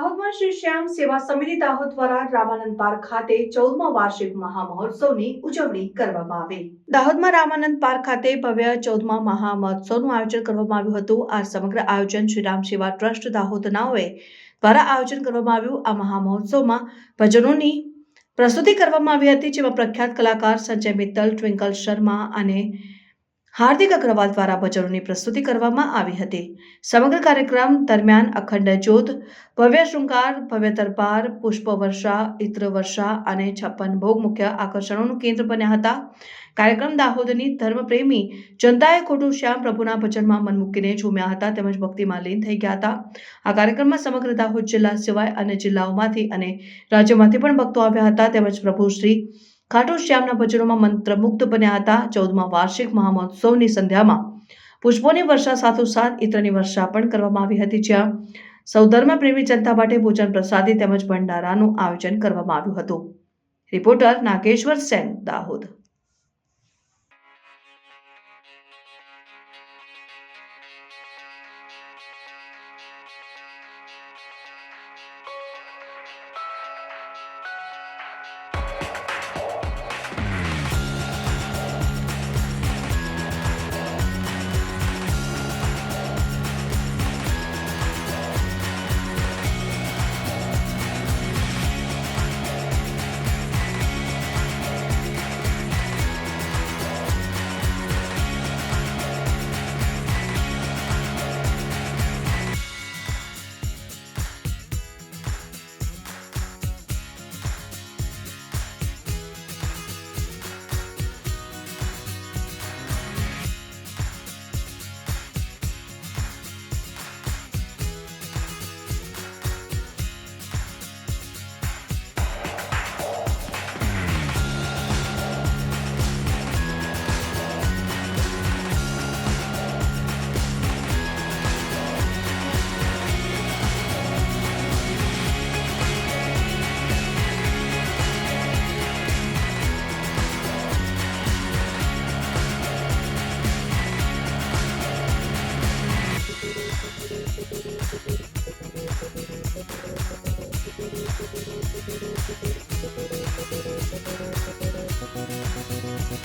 રામ સેવા સમિતિ દાહોદ દ્વારા રામાનંદ પાર્ક ખાતે ચૌદમા વાર્ષિક મહામહોત્સવની ઉજવણી કરવામાં આવી. દાહોદમાં રામાનંદ પાર્ક ખાતે ભવ્ય ચૌદમા મહામહોત્સવનું આયોજન કરવામાં આવ્યું હતું. આ સમગ્ર આયોજન શ્રી રામ સેવા ટ્રસ્ટ દાહોદનાઓએ દ્વારા આયોજન કરવામાં આવ્યું. આ મહામહોત્સવમાં ભજનોની પ્રસ્તુતિ કરવામાં આવી હતી, જેમાં પ્રખ્યાત કલાકાર સંજય મિત્તલ, ટ્વિંકલ શર્મા અને હાર્દિક અગ્રવાલ દ્વારા ભજનોની પ્રસ્તુતિ કરવામાં આવી હતી. સમગ્ર કાર્યક્રમ દરમિયાન અખંડ જ્યોત, ભવ્ય શૃંગાર, ભવ્ય દરબાર, પુષ્પ વર્ષા ઇત્ર વર્ષા અને છપ્પન ભોગ મુખ્ય આકર્ષણોનું કેન્દ્ર બન્યા હતા. કાર્યક્રમ દાહોદની ધર્મપ્રેમી જનતાએ ખોટું શ્યામ પ્રભુના ભજનમાં મન મૂકીને ઝૂમ્યા હતા તેમજ ભક્તિમાં લીન થઈ ગયા હતા. આ કાર્યક્રમમાં સમગ્ર દાહોદ જિલ્લા સિવાય અન્ય જિલ્લાઓમાંથી અને રાજ્યોમાંથી પણ ભક્તો આવ્યા હતા તેમજ પ્રભુ શ્રી ખાટુ શ્યામના ભજનોમાં મંત્રમુગ્ધ બન્યા હતા. ચૌદમા વાર્ષિક મહામહોત્સવની સંધ્યામાં પુષ્પોની વર્ષા સાથોસાથ ઇત્રની વર્ષા પણ કરવામાં આવી હતી, જ્યાં સૌ ધર્મપ્રેમી જનતા માટે ભોજન પ્રસાદી તેમજ ભંડારાનું આયોજન કરવામાં આવ્યું હતું. Reporter Nageshwar Sen Dahod.